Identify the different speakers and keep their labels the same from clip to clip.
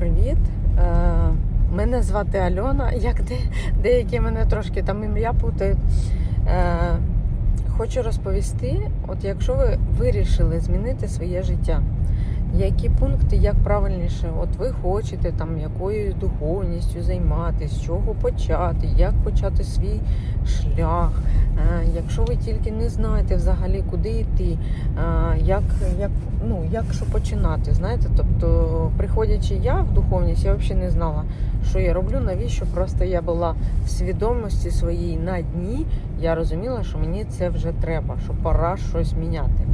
Speaker 1: привіт! Е, Мене звати Альона, як деякі мене трошки там ім'я путають. Е, Хочу розповісти, от якщо ви вирішили змінити своє життя, які пункти, як правильніше, от ви хочете там якоюсь духовністю займатися, з чого почати, як почати свій шлях. Е, Якщо ви тільки не знаєте взагалі, куди йти, е, як, як, ну, як що починати, знаєте, тобто, приходячи я в духовність, я взагалі не знала, що я роблю, навіщо. Просто я була в свідомості своїй на дні, я розуміла, що мені це вже треба, що пора щось міняти.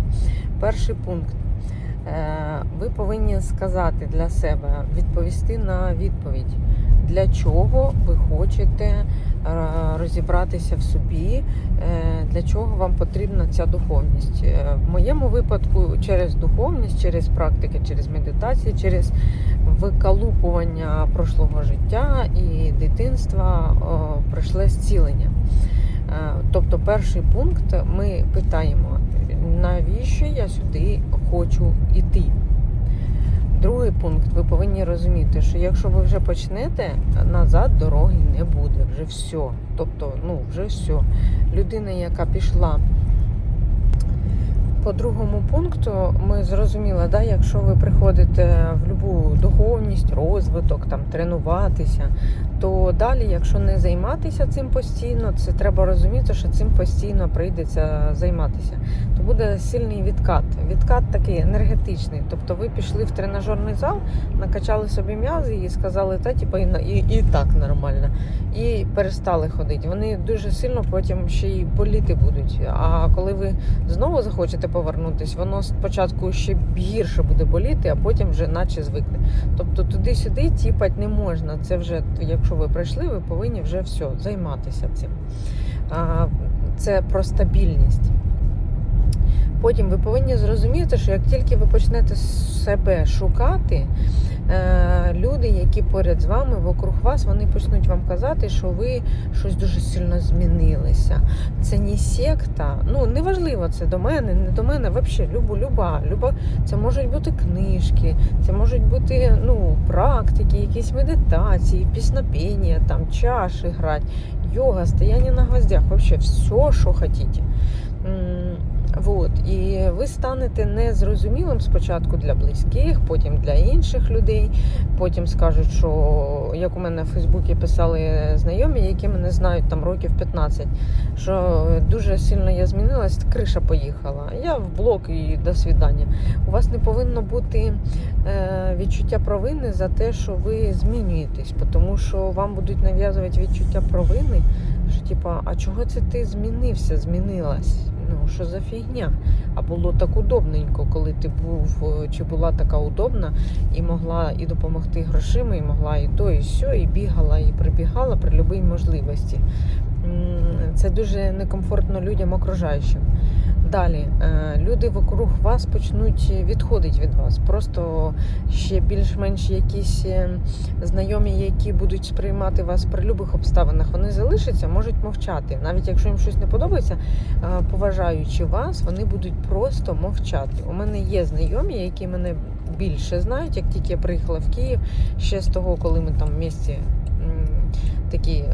Speaker 1: Перший пункт. Е, Ви повинні сказати для себе, відповісти на відповідь, для чого ви хочете е, розібратися в собі, е, для чого вам потрібна ця духовність. В моєму випадку через духовність, через практики, через медитації, через викалупування прошлого життя і дитинства о, прийшле зцілення. Тобто, перший пункт ми питаємо, навіщо я сюди хочу йти. Другий пункт, ви повинні розуміти, що якщо ви вже почнете, назад дороги не буде, вже все. Тобто, ну, вже все. Людина, яка пішла по другому пункту, ми зрозуміли, да, якщо ви приходите в будь-яку духовність, розвиток, там, тренуватися, то далі, якщо не займатися цим постійно, це треба розуміти, що цим постійно прийдеться займатися. То буде сильний відкат. Відкат такий енергетичний. Тобто ви пішли в тренажерний зал, накачали собі м'язи і сказали, та типу, і, і так нормально. І перестали ходити. Вони дуже сильно потім ще й боліти будуть. А коли ви знову захочете повернутися, воно спочатку ще гірше буде боліти, а потім вже наче звикне. Тобто туди-сюди тіпать не можна. Це вже, якщо ви прийшли, ви повинні вже все займатися цим. Це про стабільність. Потім ви повинні зрозуміти, що як тільки ви почнете себе шукати, е, люди, які поряд з вами, вокруг вас, вони почнуть вам казати, що ви щось дуже сильно змінилися. Це не секта. Ну неважливо, це до мене, не до мене. Взагалі, любу, люба, люба. Це можуть бути книжки, це можуть бути ну, практики, якісь медитації, піснопіння, там чаші грати, йога, стояння на гвоздях, взагалі все, що хочете. Вот. І ви станете незрозумілим спочатку для близьких, потім для інших людей. Потім скажуть, що як у мене в Фейсбуці писали знайомі, які мене знають там років 15, що дуже сильно я змінилась, криша поїхала. Я в блок і до свідання. У вас не повинно бути е, відчуття провини за те, що ви змінюєтесь, тому що вам будуть нав'язувати відчуття провини, що типа, а чого це ти змінився, змінилась? Ну, що за фігня? А було так удобненько, коли ти був е, чи була така удобна і могла і допомогти грошима, і могла і то, і сьо, і бігала, і прибігала при будь-якій можливості. Це дуже некомфортно людям окружаючим. Далі е, люди вокруг вас почнуть відходити від вас. Просто ще більш-менш якісь е, знайомі, які будуть сприймати вас при любих обставинах, вони залишаться, можуть мовчати. Навіть якщо їм щось не подобається, е, поважаючи вас, вони будуть просто мовчати. У мене є знайомі, які мене більше знають, як тільки я приїхала в Київ, ще з того, коли ми там в місті такі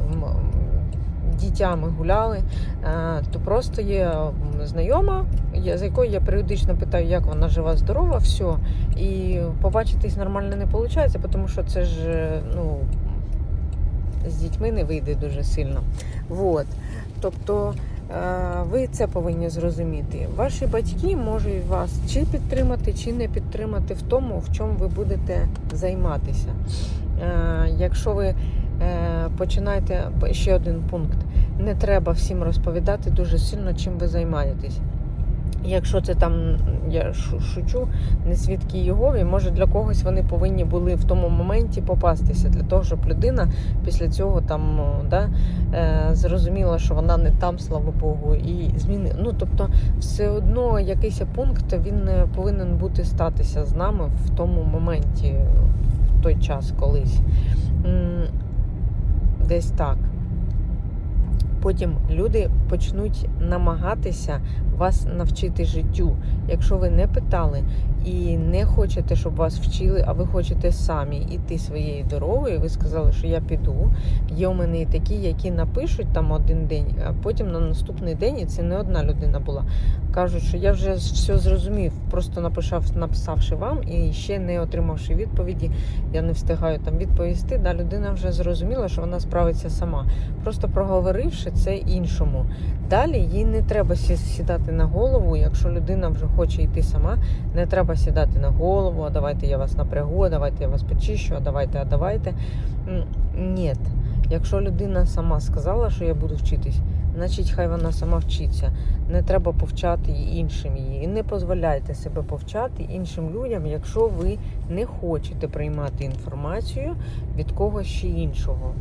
Speaker 1: дітями гуляли, е, то просто є знайома, за якою я періодично питаю, як вона жива, здорова, все. І побачитись нормально не виходить, тому що це ж е, ну, з дітьми не вийде дуже сильно. Вот. Тобто е, ви це повинні зрозуміти. Ваші батьки можуть вас чи підтримати, чи не підтримати в тому, в чому ви будете займатися. Якщо ви починаєте ще один пункт, не треба всім розповідати дуже сильно, чим ви займаєтесь. Якщо це там, я шучу, не свідки Єгові, може для когось вони повинні були в тому моменті попастися для того, щоб людина після цього там да, е, зрозуміла, що вона не там, слава Богу, і зміни. Ну тобто, все одно якийсь пункт він е, повинен бути статися з нами в тому моменті, в той час колись. Десь так. Потім люди почнуть намагатися вас навчити життю. Якщо ви не питали і не хочете, щоб вас вчили, а ви хочете самі йти своєю дорогою, ви сказали, що я піду. Є у мене і такі, які напишуть там один день, а потім на наступний день, і це не одна людина була. Кажуть, що я вже все зрозумів, просто написав, написавши вам і ще не отримавши відповіді, я не встигаю там відповісти. Да, людина вже зрозуміла, що вона справиться сама. Просто проговоривши це іншому. Далі їй не треба сі- сідати на голову. Якщо людина вже хоче йти сама, не треба сідати на голову, а давайте я вас напрягу, а давайте я вас почищу, а давайте, а давайте. Ні. Якщо людина сама сказала, що я буду вчитись, значить хай вона сама вчиться. Не треба повчати і іншим її. І не дозволяйте себе повчати іншим людям, якщо ви не хочете приймати інформацію від когось ще іншого.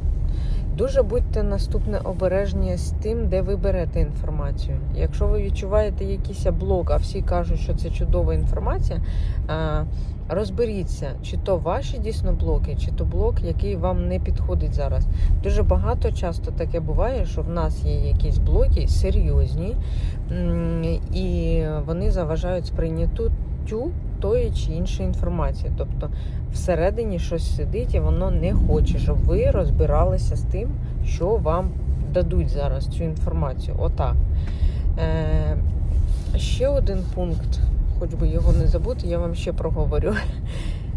Speaker 1: Дуже будьте наступне обережні з тим, де ви берете інформацію. Якщо ви відчуваєте якийсь блок, а всі кажуть, що це чудова інформація, розберіться, чи то ваші дійсно блоки, чи то блок, який вам не підходить зараз. Дуже багато часто таке буває, що в нас є якісь блоки серйозні, і вони заважають сприйняттю тої чи іншої інформації. Тобто всередині щось сидить і воно не хоче, щоб ви розбиралися з тим, що вам дадуть зараз цю інформацію. Отак. Е, ще один пункт, хоч би його не забути, я вам ще проговорю.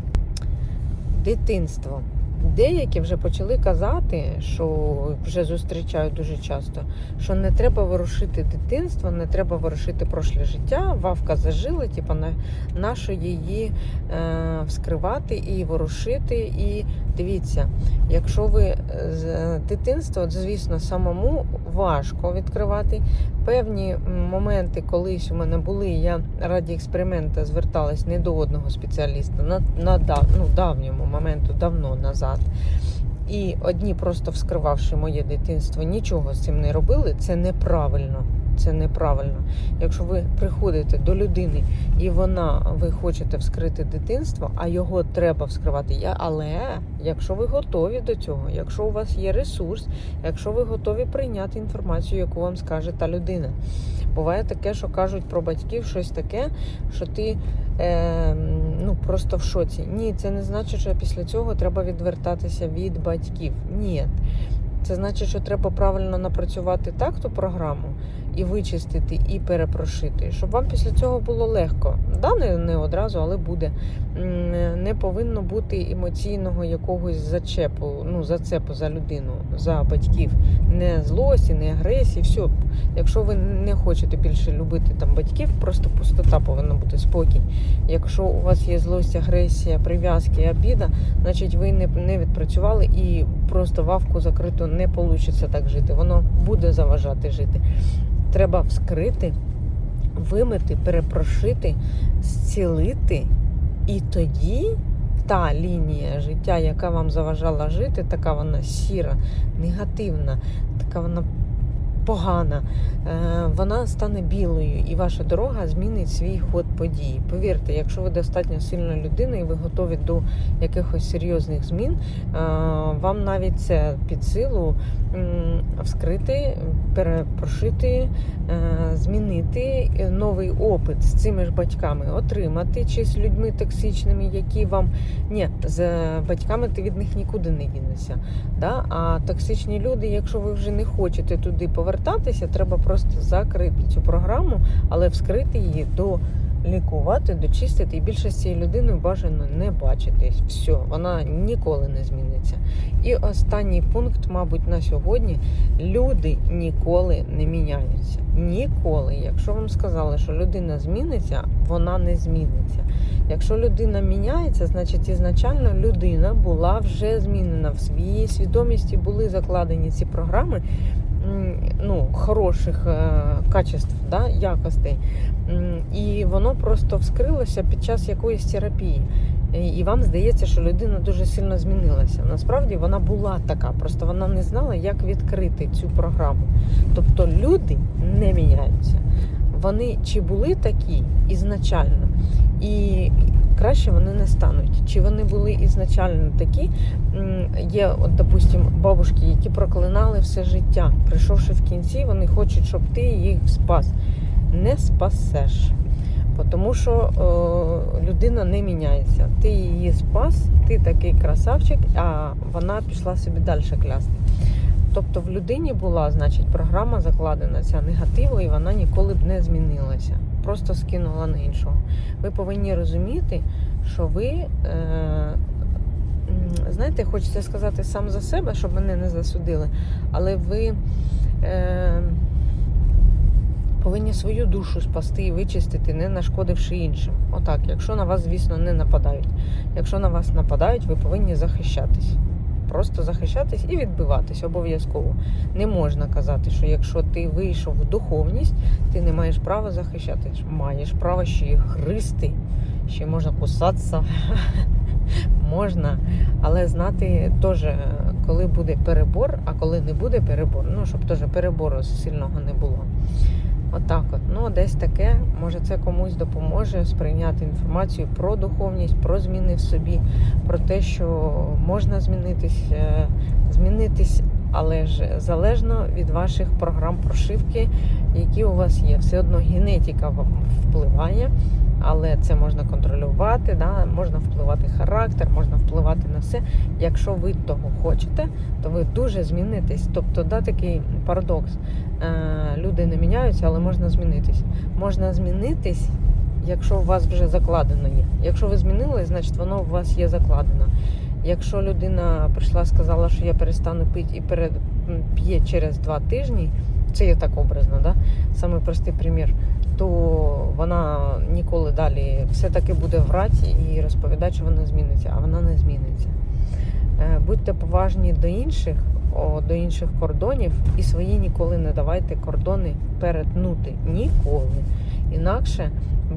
Speaker 1: Дитинство. Деякі вже почали казати, що вже зустрічають дуже часто, що не треба ворушити дитинство, не треба ворушити прошле життя. Вавка зажила, типу, на, на що її е, вскривати і ворушити. І дивіться, якщо ви е, з дитинства, звісно, самому важко відкривати. Певні моменти колись у мене були. Я раді експеримента зверталась не до одного спеціаліста на, на дав, ну, давньому моменту, давно назад. І одні, просто вскривавши моє дитинство, нічого з цим не робили. Це неправильно. Це неправильно. Якщо ви приходите до людини і вона, ви хочете вскрити дитинство, а його треба вскривати. Я, але якщо ви готові до цього, якщо у вас є ресурс, якщо ви готові прийняти інформацію, яку вам скаже та людина. Буває таке, що кажуть про батьків щось таке, що ти е, ну, просто в шоці. Ні, це не значить, що після цього треба відвертатися від батьків. Ні. Це значить, що треба правильно напрацювати так ту програму і вичистити, і перепрошити, щоб вам після цього було легко. Да, не, не одразу, але буде. Не повинно бути емоційного якогось зачепу, ну, зацепу за людину, за батьків. Не злості, не агресії. Все. Якщо ви не хочете більше любити там батьків, просто пустота повинна бути спокій. Якщо у вас є злость, агресія, прив'язки, обіда, значить ви не, не відпрацювали і просто вавку закриту не вийде так жити. Воно буде заважати жити. Треба вскрити, вимити, перепрошити, зцілити, і тоді та лінія життя, яка вам заважала жити, така вона сіра, негативна, така вона погана, е, вона стане білою, і ваша дорога змінить свій ход подій. Повірте, якщо ви достатньо сильна людина і ви готові до якихось серйозних змін, е, вам навіть це під силу вскрити, перепрошити, е, змінити новий опит з цими ж батьками, отримати чи з людьми токсичними, які вам ні, з батьками ти від них нікуди не дінешся. Да? А токсичні люди, якщо ви вже не хочете туди повертатися, треба просто закрити цю програму, але вскрити її до. Лікувати, дочистити і більше з цією людиною бажано не бачитись. Все, вона ніколи не зміниться. І останній пункт, мабуть, на сьогодні: люди ніколи не міняються. Ніколи. Якщо вам сказали, що людина зміниться, вона не зміниться. Якщо людина міняється, значить ізначально людина була вже змінена в своїй свідомості, були закладені ці програми ну, хороших е, качеств, да, якостей. І воно просто вскрилося під час якоїсь терапії. І- вам здається, що людина дуже сильно змінилася. Насправді вона була така, просто вона не знала, як відкрити цю програму. Тобто люди не міняються. Вони чи були такі ізначально, і краще вони не стануть. Чи вони були ізначально такі? Є, от, допустим, бабушки, які проклинали все життя. Прийшовши в кінці, вони хочуть, щоб ти їх спас. не спасеш. Тому що е, людина не міняється. Ти її спас, ти такий красавчик, а вона пішла собі далі клясти. Тобто в людині була, значить, програма закладена ця негативу, і вона ніколи б не змінилася. Просто скинула на іншого. Ви повинні розуміти, що ви, е, знаєте, хочеться сказати сам за себе, щоб мене не засудили, але ви е, повинні свою душу спасти і вичистити, не нашкодивши іншим. Отак, якщо на вас, звісно, не нападають. Якщо на вас нападають, ви повинні захищатись. Просто захищатись і відбиватись обов'язково. Не можна казати, що якщо ти вийшов в духовність, ти не маєш права захищатись. Маєш право ще й гристи, ще можна кусатися. можна, але знати теж, коли буде перебор, а коли не буде перебор, ну щоб теж перебору сильного не було. Отак от, Ну, десь таке, може це комусь допоможе сприйняти інформацію про духовність, про зміни в собі, про те, що можна змінитись, е, змінитись, але ж залежно від ваших програм прошивки, які у вас є. Все одно генетика впливає, але це можна контролювати, да? можна впливати характер, можна впливати на все. Якщо ви того хочете, то ви дуже змінитесь. Тобто, да, такий парадокс. Е, люди не міняються, але можна змінитись. Можна змінитись, якщо у вас вже закладено є. Якщо ви змінились, значить воно у вас є закладено. Якщо людина прийшла, сказала, що я перестану пити і перед, п'є через два тижні, це є так образно, да? саме простий примір, то вона ніколи далі все-таки буде врати і розповідати, що вона зміниться, а вона не зміниться. Е, Будьте поважні до інших, до інших кордонів і свої ніколи не давайте кордони перетнути. Ніколи. Інакше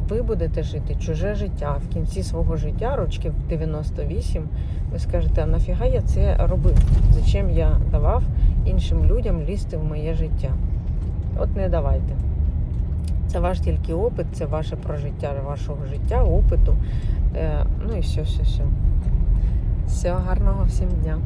Speaker 1: ви будете жити чуже життя. В кінці свого життя, рочків 98, ви скажете, а нафіга я це робив? Зачем я давав іншим людям лізти в моє життя? От не давайте. Це ваш тільки опит, це ваше прожиття вашого життя, опиту. Е, ну і все, все, все. Всього гарного всім дня.